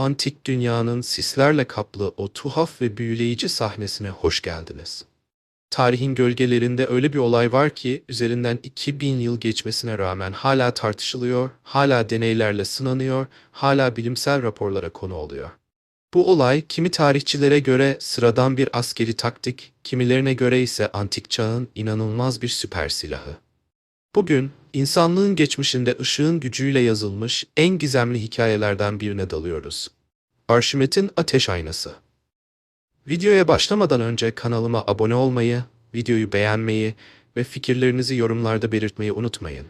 antik dünyanın sislerle kaplı o tuhaf ve büyüleyici sahnesine hoş geldiniz. Tarihin gölgelerinde öyle bir olay var ki üzerinden 2000 yıl geçmesine rağmen hala tartışılıyor, hala deneylerle sınanıyor, hala bilimsel raporlara konu oluyor. Bu olay kimi tarihçilere göre sıradan bir askeri taktik, kimilerine göre ise antik çağın inanılmaz bir süper silahı. Bugün insanlığın geçmişinde ışığın gücüyle yazılmış en gizemli hikayelerden birine dalıyoruz. Arşimet'in Ateş Aynası. Videoya başlamadan önce kanalıma abone olmayı, videoyu beğenmeyi ve fikirlerinizi yorumlarda belirtmeyi unutmayın.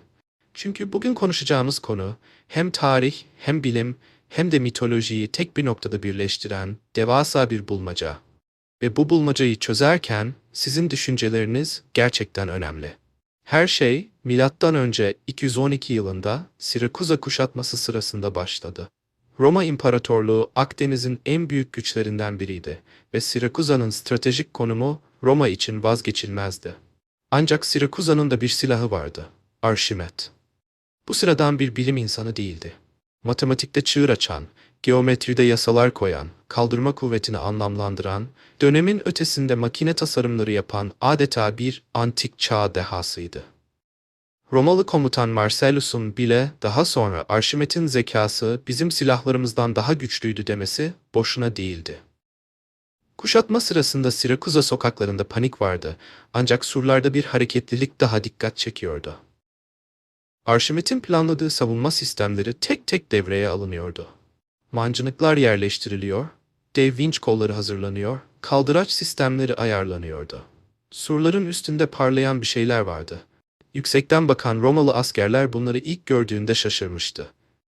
Çünkü bugün konuşacağımız konu hem tarih, hem bilim, hem de mitolojiyi tek bir noktada birleştiren devasa bir bulmaca. Ve bu bulmacayı çözerken sizin düşünceleriniz gerçekten önemli. Her şey milattan önce 212 yılında Sirakuza kuşatması sırasında başladı. Roma İmparatorluğu Akdeniz'in en büyük güçlerinden biriydi ve Sirakuza'nın stratejik konumu Roma için vazgeçilmezdi. Ancak Sirakuza'nın da bir silahı vardı, Arşimet. Bu sıradan bir bilim insanı değildi. Matematikte çığır açan, geometride yasalar koyan, kaldırma kuvvetini anlamlandıran, dönemin ötesinde makine tasarımları yapan adeta bir antik çağ dehasıydı. Romalı komutan Marcellus'un bile daha sonra Arşimet'in zekası bizim silahlarımızdan daha güçlüydü demesi boşuna değildi. Kuşatma sırasında Sirakuza sokaklarında panik vardı ancak surlarda bir hareketlilik daha dikkat çekiyordu. Arşimet'in planladığı savunma sistemleri tek tek devreye alınıyordu. Mancınıklar yerleştiriliyor, dev vinç kolları hazırlanıyor, kaldıraç sistemleri ayarlanıyordu. Surların üstünde parlayan bir şeyler vardı. Yüksekten bakan Romalı askerler bunları ilk gördüğünde şaşırmıştı.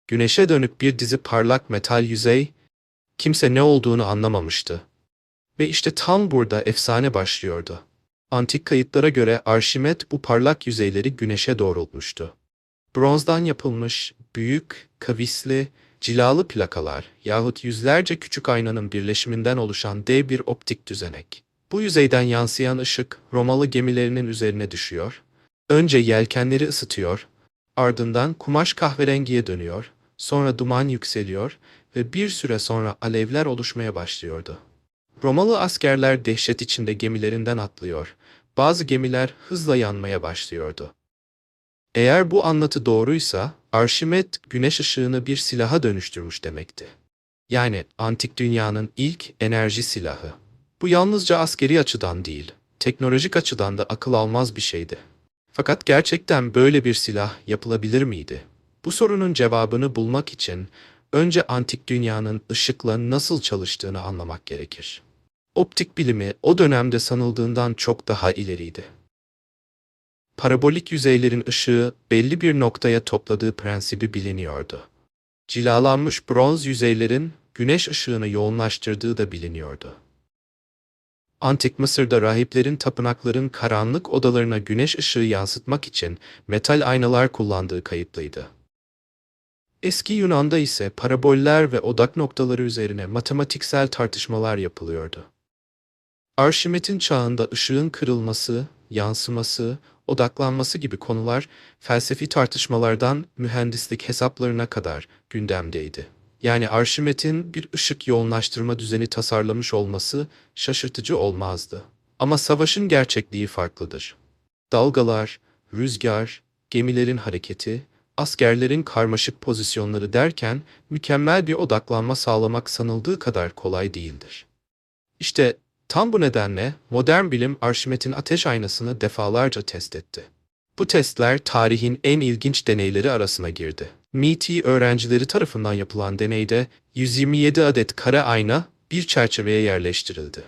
Güneşe dönük bir dizi parlak metal yüzey, kimse ne olduğunu anlamamıştı. Ve işte tam burada efsane başlıyordu. Antik kayıtlara göre Arşimet bu parlak yüzeyleri güneşe doğrultmuştu. Bronzdan yapılmış, büyük, kavisli, cilalı plakalar yahut yüzlerce küçük aynanın birleşiminden oluşan dev bir optik düzenek. Bu yüzeyden yansıyan ışık Romalı gemilerinin üzerine düşüyor, önce yelkenleri ısıtıyor, ardından kumaş kahverengiye dönüyor, sonra duman yükseliyor ve bir süre sonra alevler oluşmaya başlıyordu. Romalı askerler dehşet içinde gemilerinden atlıyor, bazı gemiler hızla yanmaya başlıyordu. Eğer bu anlatı doğruysa, Arşimet güneş ışığını bir silaha dönüştürmüş demekti. Yani antik dünyanın ilk enerji silahı. Bu yalnızca askeri açıdan değil, teknolojik açıdan da akıl almaz bir şeydi. Fakat gerçekten böyle bir silah yapılabilir miydi? Bu sorunun cevabını bulmak için önce antik dünyanın ışıkla nasıl çalıştığını anlamak gerekir. Optik bilimi o dönemde sanıldığından çok daha ileriydi parabolik yüzeylerin ışığı belli bir noktaya topladığı prensibi biliniyordu. Cilalanmış bronz yüzeylerin güneş ışığını yoğunlaştırdığı da biliniyordu. Antik Mısır'da rahiplerin tapınakların karanlık odalarına güneş ışığı yansıtmak için metal aynalar kullandığı kayıtlıydı. Eski Yunan'da ise paraboller ve odak noktaları üzerine matematiksel tartışmalar yapılıyordu. Arşimet'in çağında ışığın kırılması, yansıması, odaklanması gibi konular felsefi tartışmalardan mühendislik hesaplarına kadar gündemdeydi. Yani Arşimet'in bir ışık yoğunlaştırma düzeni tasarlamış olması şaşırtıcı olmazdı. Ama savaşın gerçekliği farklıdır. Dalgalar, rüzgar, gemilerin hareketi, askerlerin karmaşık pozisyonları derken mükemmel bir odaklanma sağlamak sanıldığı kadar kolay değildir. İşte Tam bu nedenle modern bilim Arşimet'in ateş aynasını defalarca test etti. Bu testler tarihin en ilginç deneyleri arasına girdi. MIT öğrencileri tarafından yapılan deneyde 127 adet kare ayna bir çerçeveye yerleştirildi.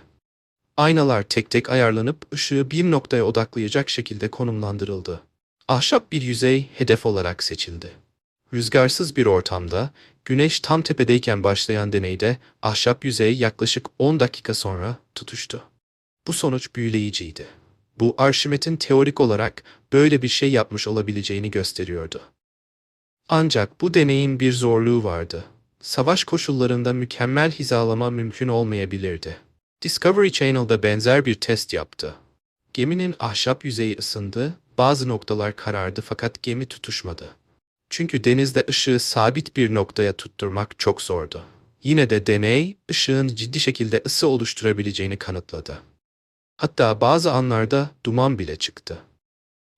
Aynalar tek tek ayarlanıp ışığı bir noktaya odaklayacak şekilde konumlandırıldı. Ahşap bir yüzey hedef olarak seçildi. Rüzgarsız bir ortamda, güneş tam tepedeyken başlayan deneyde ahşap yüzey yaklaşık 10 dakika sonra tutuştu. Bu sonuç büyüleyiciydi. Bu Arşimet'in teorik olarak böyle bir şey yapmış olabileceğini gösteriyordu. Ancak bu deneyin bir zorluğu vardı. Savaş koşullarında mükemmel hizalama mümkün olmayabilirdi. Discovery Channel'da benzer bir test yaptı. Geminin ahşap yüzeyi ısındı, bazı noktalar karardı fakat gemi tutuşmadı. Çünkü denizde ışığı sabit bir noktaya tutturmak çok zordu. Yine de deney, ışığın ciddi şekilde ısı oluşturabileceğini kanıtladı. Hatta bazı anlarda duman bile çıktı.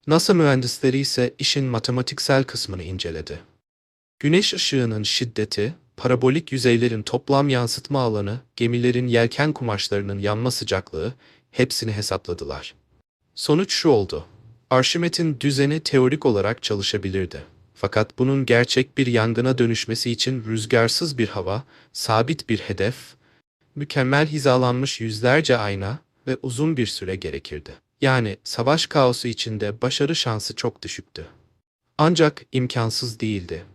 NASA mühendisleri ise işin matematiksel kısmını inceledi. Güneş ışığının şiddeti, parabolik yüzeylerin toplam yansıtma alanı, gemilerin yelken kumaşlarının yanma sıcaklığı hepsini hesapladılar. Sonuç şu oldu. Arşimet'in düzeni teorik olarak çalışabilirdi. Fakat bunun gerçek bir yangına dönüşmesi için rüzgarsız bir hava, sabit bir hedef, mükemmel hizalanmış yüzlerce ayna ve uzun bir süre gerekirdi. Yani savaş kaosu içinde başarı şansı çok düşüktü. Ancak imkansız değildi.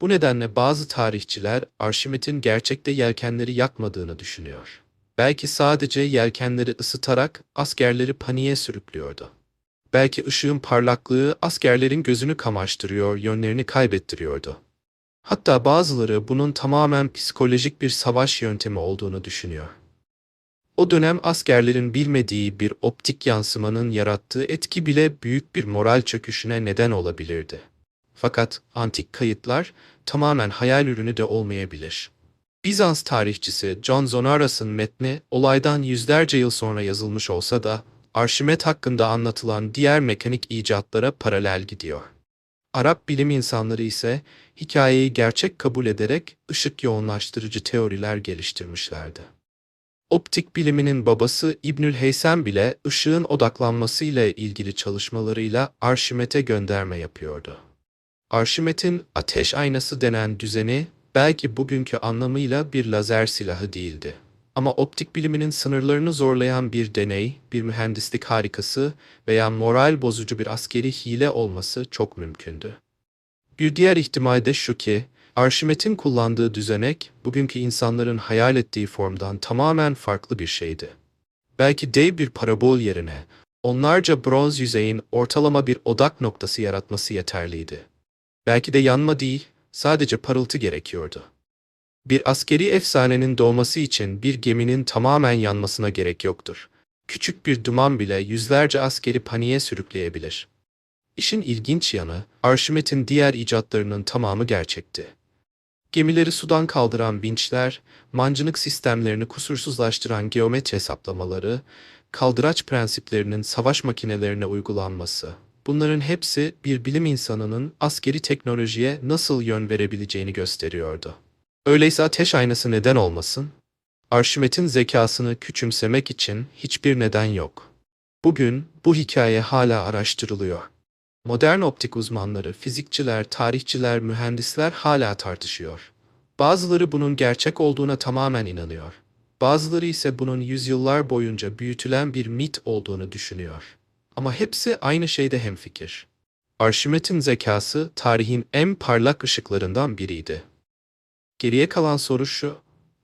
Bu nedenle bazı tarihçiler Arşimet'in gerçekte yelkenleri yakmadığını düşünüyor. Belki sadece yelkenleri ısıtarak askerleri paniğe sürüklüyordu. Belki ışığın parlaklığı askerlerin gözünü kamaştırıyor, yönlerini kaybettiriyordu. Hatta bazıları bunun tamamen psikolojik bir savaş yöntemi olduğunu düşünüyor. O dönem askerlerin bilmediği bir optik yansımanın yarattığı etki bile büyük bir moral çöküşüne neden olabilirdi. Fakat antik kayıtlar tamamen hayal ürünü de olmayabilir. Bizans tarihçisi John Zonaras'ın metni olaydan yüzlerce yıl sonra yazılmış olsa da Arşimet hakkında anlatılan diğer mekanik icatlara paralel gidiyor. Arap bilim insanları ise hikayeyi gerçek kabul ederek ışık yoğunlaştırıcı teoriler geliştirmişlerdi. Optik biliminin babası İbnül Heysem bile ışığın odaklanmasıyla ilgili çalışmalarıyla Arşimet'e gönderme yapıyordu. Arşimet'in ateş aynası denen düzeni belki bugünkü anlamıyla bir lazer silahı değildi. Ama optik biliminin sınırlarını zorlayan bir deney, bir mühendislik harikası veya moral bozucu bir askeri hile olması çok mümkündü. Bir diğer ihtimal de şu ki, Arşimet'in kullandığı düzenek, bugünkü insanların hayal ettiği formdan tamamen farklı bir şeydi. Belki dev bir parabol yerine, onlarca bronz yüzeyin ortalama bir odak noktası yaratması yeterliydi. Belki de yanma değil, sadece parıltı gerekiyordu. Bir askeri efsanenin doğması için bir geminin tamamen yanmasına gerek yoktur. Küçük bir duman bile yüzlerce askeri paniğe sürükleyebilir. İşin ilginç yanı, Arşimet'in diğer icatlarının tamamı gerçekti. Gemileri sudan kaldıran vinçler, mancınık sistemlerini kusursuzlaştıran geometri hesaplamaları, kaldıraç prensiplerinin savaş makinelerine uygulanması, bunların hepsi bir bilim insanının askeri teknolojiye nasıl yön verebileceğini gösteriyordu. Öyleyse ateş aynası neden olmasın? Arşimet'in zekasını küçümsemek için hiçbir neden yok. Bugün bu hikaye hala araştırılıyor. Modern optik uzmanları, fizikçiler, tarihçiler, mühendisler hala tartışıyor. Bazıları bunun gerçek olduğuna tamamen inanıyor. Bazıları ise bunun yüzyıllar boyunca büyütülen bir mit olduğunu düşünüyor. Ama hepsi aynı şeyde hemfikir. Arşimet'in zekası tarihin en parlak ışıklarından biriydi. Geriye kalan soru şu,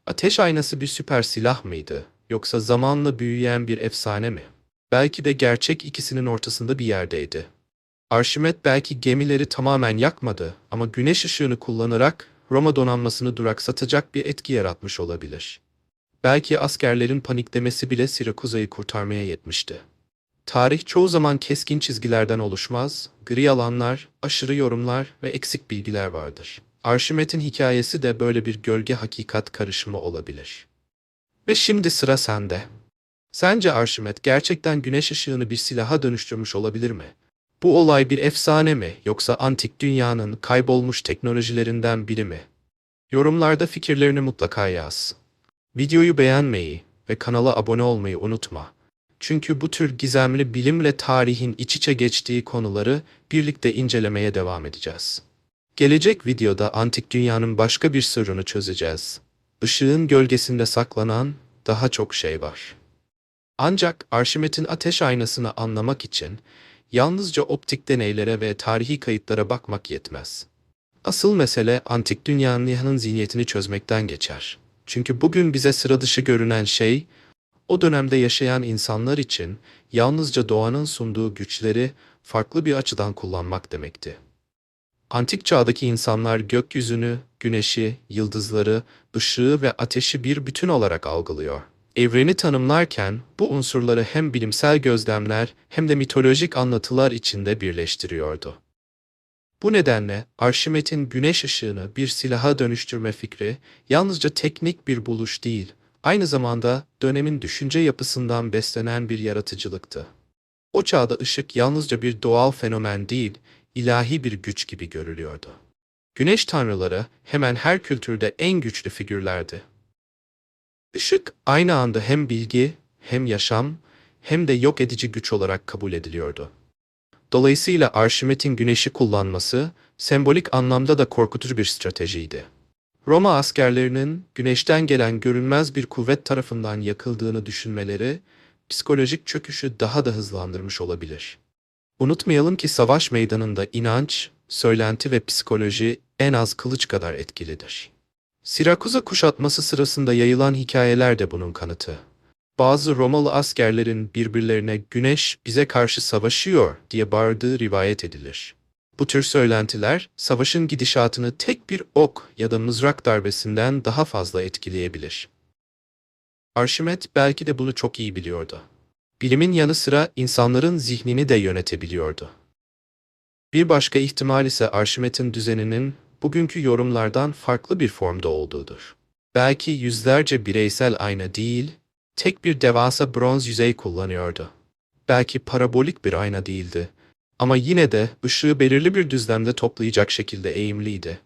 ateş aynası bir süper silah mıydı, yoksa zamanla büyüyen bir efsane mi? Belki de gerçek ikisinin ortasında bir yerdeydi. Arşimet belki gemileri tamamen yakmadı ama güneş ışığını kullanarak Roma donanmasını duraksatacak bir etki yaratmış olabilir. Belki askerlerin paniklemesi bile Sirakuza'yı kurtarmaya yetmişti. Tarih çoğu zaman keskin çizgilerden oluşmaz, gri alanlar, aşırı yorumlar ve eksik bilgiler vardır. Arşimet'in hikayesi de böyle bir gölge hakikat karışımı olabilir. Ve şimdi sıra sende. Sence Arşimet gerçekten güneş ışığını bir silaha dönüştürmüş olabilir mi? Bu olay bir efsane mi yoksa antik dünyanın kaybolmuş teknolojilerinden biri mi? Yorumlarda fikirlerini mutlaka yaz. Videoyu beğenmeyi ve kanala abone olmayı unutma. Çünkü bu tür gizemli bilimle tarihin iç içe geçtiği konuları birlikte incelemeye devam edeceğiz. Gelecek videoda antik dünyanın başka bir sırrını çözeceğiz. Işığın gölgesinde saklanan daha çok şey var. Ancak Arşimet'in ateş aynasını anlamak için yalnızca optik deneylere ve tarihi kayıtlara bakmak yetmez. Asıl mesele antik dünyanın zihniyetini çözmekten geçer. Çünkü bugün bize sıra dışı görünen şey, o dönemde yaşayan insanlar için yalnızca doğanın sunduğu güçleri farklı bir açıdan kullanmak demekti. Antik çağdaki insanlar gökyüzünü, güneşi, yıldızları, ışığı ve ateşi bir bütün olarak algılıyor. Evreni tanımlarken bu unsurları hem bilimsel gözlemler hem de mitolojik anlatılar içinde birleştiriyordu. Bu nedenle Arşimet'in güneş ışığını bir silaha dönüştürme fikri yalnızca teknik bir buluş değil, aynı zamanda dönemin düşünce yapısından beslenen bir yaratıcılıktı. O çağda ışık yalnızca bir doğal fenomen değil, ilahi bir güç gibi görülüyordu. Güneş tanrıları hemen her kültürde en güçlü figürlerdi. Işık aynı anda hem bilgi, hem yaşam, hem de yok edici güç olarak kabul ediliyordu. Dolayısıyla Arşimet'in güneşi kullanması, sembolik anlamda da korkutucu bir stratejiydi. Roma askerlerinin güneşten gelen görünmez bir kuvvet tarafından yakıldığını düşünmeleri, psikolojik çöküşü daha da hızlandırmış olabilir. Unutmayalım ki savaş meydanında inanç, söylenti ve psikoloji en az kılıç kadar etkilidir. Sirakuza kuşatması sırasında yayılan hikayeler de bunun kanıtı. Bazı Romalı askerlerin birbirlerine güneş bize karşı savaşıyor diye bağırdığı rivayet edilir. Bu tür söylentiler savaşın gidişatını tek bir ok ya da mızrak darbesinden daha fazla etkileyebilir. Arşimet belki de bunu çok iyi biliyordu. Bilimin yanı sıra insanların zihnini de yönetebiliyordu. Bir başka ihtimal ise Arşimet'in düzeninin bugünkü yorumlardan farklı bir formda olduğudur. Belki yüzlerce bireysel ayna değil, tek bir devasa bronz yüzey kullanıyordu. Belki parabolik bir ayna değildi. Ama yine de ışığı belirli bir düzlemde toplayacak şekilde eğimliydi.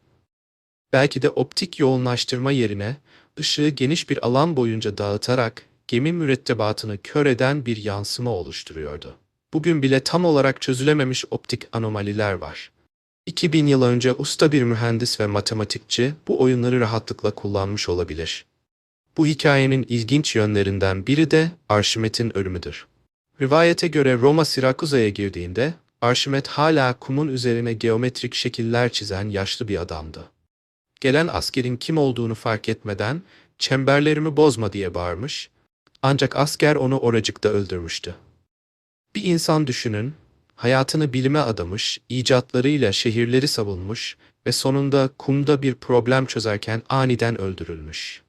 Belki de optik yoğunlaştırma yerine ışığı geniş bir alan boyunca dağıtarak gemi mürettebatını kör eden bir yansıma oluşturuyordu. Bugün bile tam olarak çözülememiş optik anomaliler var. 2000 yıl önce usta bir mühendis ve matematikçi bu oyunları rahatlıkla kullanmış olabilir. Bu hikayenin ilginç yönlerinden biri de Arşimet'in ölümüdür. Rivayete göre Roma Sirakuza'ya girdiğinde Arşimet hala kumun üzerine geometrik şekiller çizen yaşlı bir adamdı. Gelen askerin kim olduğunu fark etmeden çemberlerimi bozma diye bağırmış, ancak asker onu oracıkta öldürmüştü. Bir insan düşünün, hayatını bilime adamış, icatlarıyla şehirleri savunmuş ve sonunda kumda bir problem çözerken aniden öldürülmüş.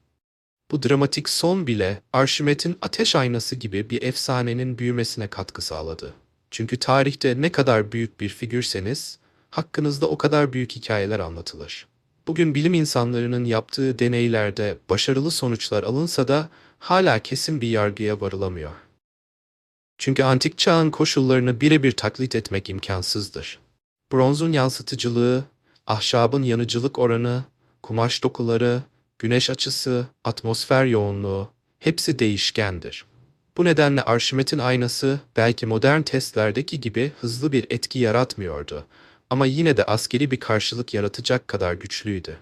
Bu dramatik son bile Arşimet'in ateş aynası gibi bir efsanenin büyümesine katkı sağladı. Çünkü tarihte ne kadar büyük bir figürseniz, hakkınızda o kadar büyük hikayeler anlatılır. Bugün bilim insanlarının yaptığı deneylerde başarılı sonuçlar alınsa da hala kesin bir yargıya varılamıyor. Çünkü antik çağın koşullarını birebir taklit etmek imkansızdır. Bronzun yansıtıcılığı, ahşabın yanıcılık oranı, kumaş dokuları, güneş açısı, atmosfer yoğunluğu hepsi değişkendir. Bu nedenle Arşimet'in aynası belki modern testlerdeki gibi hızlı bir etki yaratmıyordu ama yine de askeri bir karşılık yaratacak kadar güçlüydü.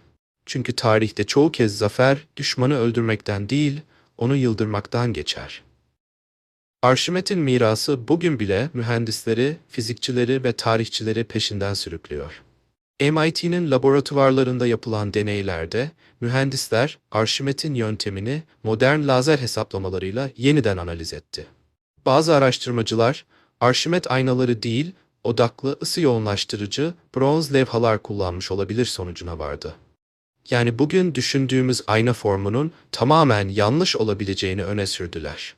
Çünkü tarihte çoğu kez zafer düşmanı öldürmekten değil, onu yıldırmaktan geçer. Arşimet'in mirası bugün bile mühendisleri, fizikçileri ve tarihçileri peşinden sürüklüyor. MIT'nin laboratuvarlarında yapılan deneylerde mühendisler Arşimet'in yöntemini modern lazer hesaplamalarıyla yeniden analiz etti. Bazı araştırmacılar Arşimet aynaları değil, odaklı ısı yoğunlaştırıcı bronz levhalar kullanmış olabilir sonucuna vardı. Yani bugün düşündüğümüz ayna formunun tamamen yanlış olabileceğini öne sürdüler.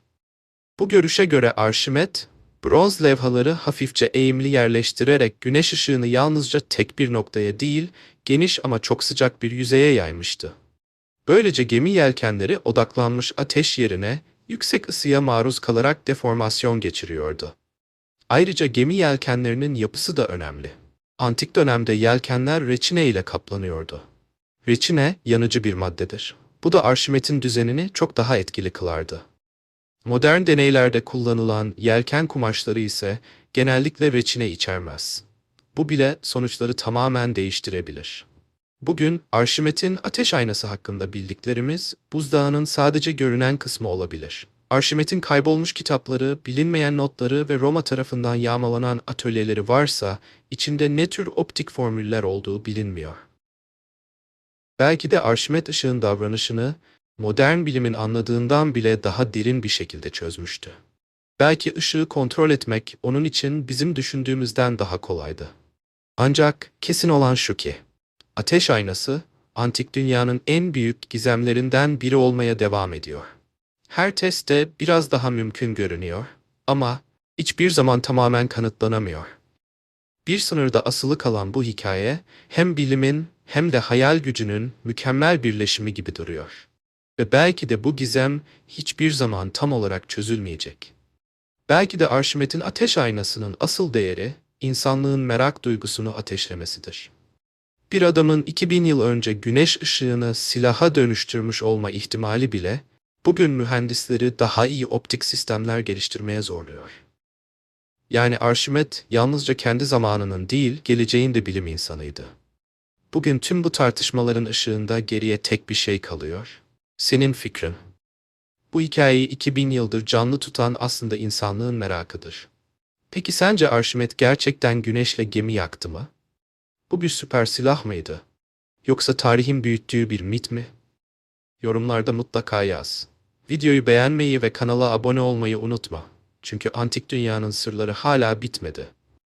Bu görüşe göre Arşimet, bronz levhaları hafifçe eğimli yerleştirerek güneş ışığını yalnızca tek bir noktaya değil, geniş ama çok sıcak bir yüzeye yaymıştı. Böylece gemi yelkenleri odaklanmış ateş yerine yüksek ısıya maruz kalarak deformasyon geçiriyordu. Ayrıca gemi yelkenlerinin yapısı da önemli. Antik dönemde yelkenler reçine ile kaplanıyordu. Reçine yanıcı bir maddedir. Bu da Arşimet'in düzenini çok daha etkili kılardı. Modern deneylerde kullanılan yelken kumaşları ise genellikle reçine içermez. Bu bile sonuçları tamamen değiştirebilir. Bugün Arşimet'in ateş aynası hakkında bildiklerimiz buzdağının sadece görünen kısmı olabilir. Arşimet'in kaybolmuş kitapları, bilinmeyen notları ve Roma tarafından yağmalanan atölyeleri varsa içinde ne tür optik formüller olduğu bilinmiyor. Belki de Arşimet ışığın davranışını modern bilimin anladığından bile daha derin bir şekilde çözmüştü. Belki ışığı kontrol etmek onun için bizim düşündüğümüzden daha kolaydı. Ancak kesin olan şu ki, ateş aynası, antik dünyanın en büyük gizemlerinden biri olmaya devam ediyor. Her testte biraz daha mümkün görünüyor ama hiçbir zaman tamamen kanıtlanamıyor. Bir sınırda asılı kalan bu hikaye hem bilimin hem de hayal gücünün mükemmel birleşimi gibi duruyor. Ve belki de bu gizem hiçbir zaman tam olarak çözülmeyecek. Belki de Arşimet'in ateş aynasının asıl değeri insanlığın merak duygusunu ateşlemesidir. Bir adamın 2000 yıl önce güneş ışığını silaha dönüştürmüş olma ihtimali bile bugün mühendisleri daha iyi optik sistemler geliştirmeye zorluyor. Yani Arşimet yalnızca kendi zamanının değil, geleceğin de bilim insanıydı. Bugün tüm bu tartışmaların ışığında geriye tek bir şey kalıyor. Senin fikrin. Bu hikayeyi 2000 yıldır canlı tutan aslında insanlığın merakıdır. Peki sence Arşimet gerçekten güneşle gemi yaktı mı? Bu bir süper silah mıydı? Yoksa tarihin büyüttüğü bir mit mi? Yorumlarda mutlaka yaz. Videoyu beğenmeyi ve kanala abone olmayı unutma. Çünkü antik dünyanın sırları hala bitmedi.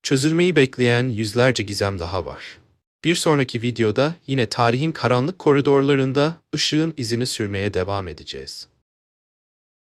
Çözülmeyi bekleyen yüzlerce gizem daha var. Bir sonraki videoda yine tarihin karanlık koridorlarında ışığın izini sürmeye devam edeceğiz.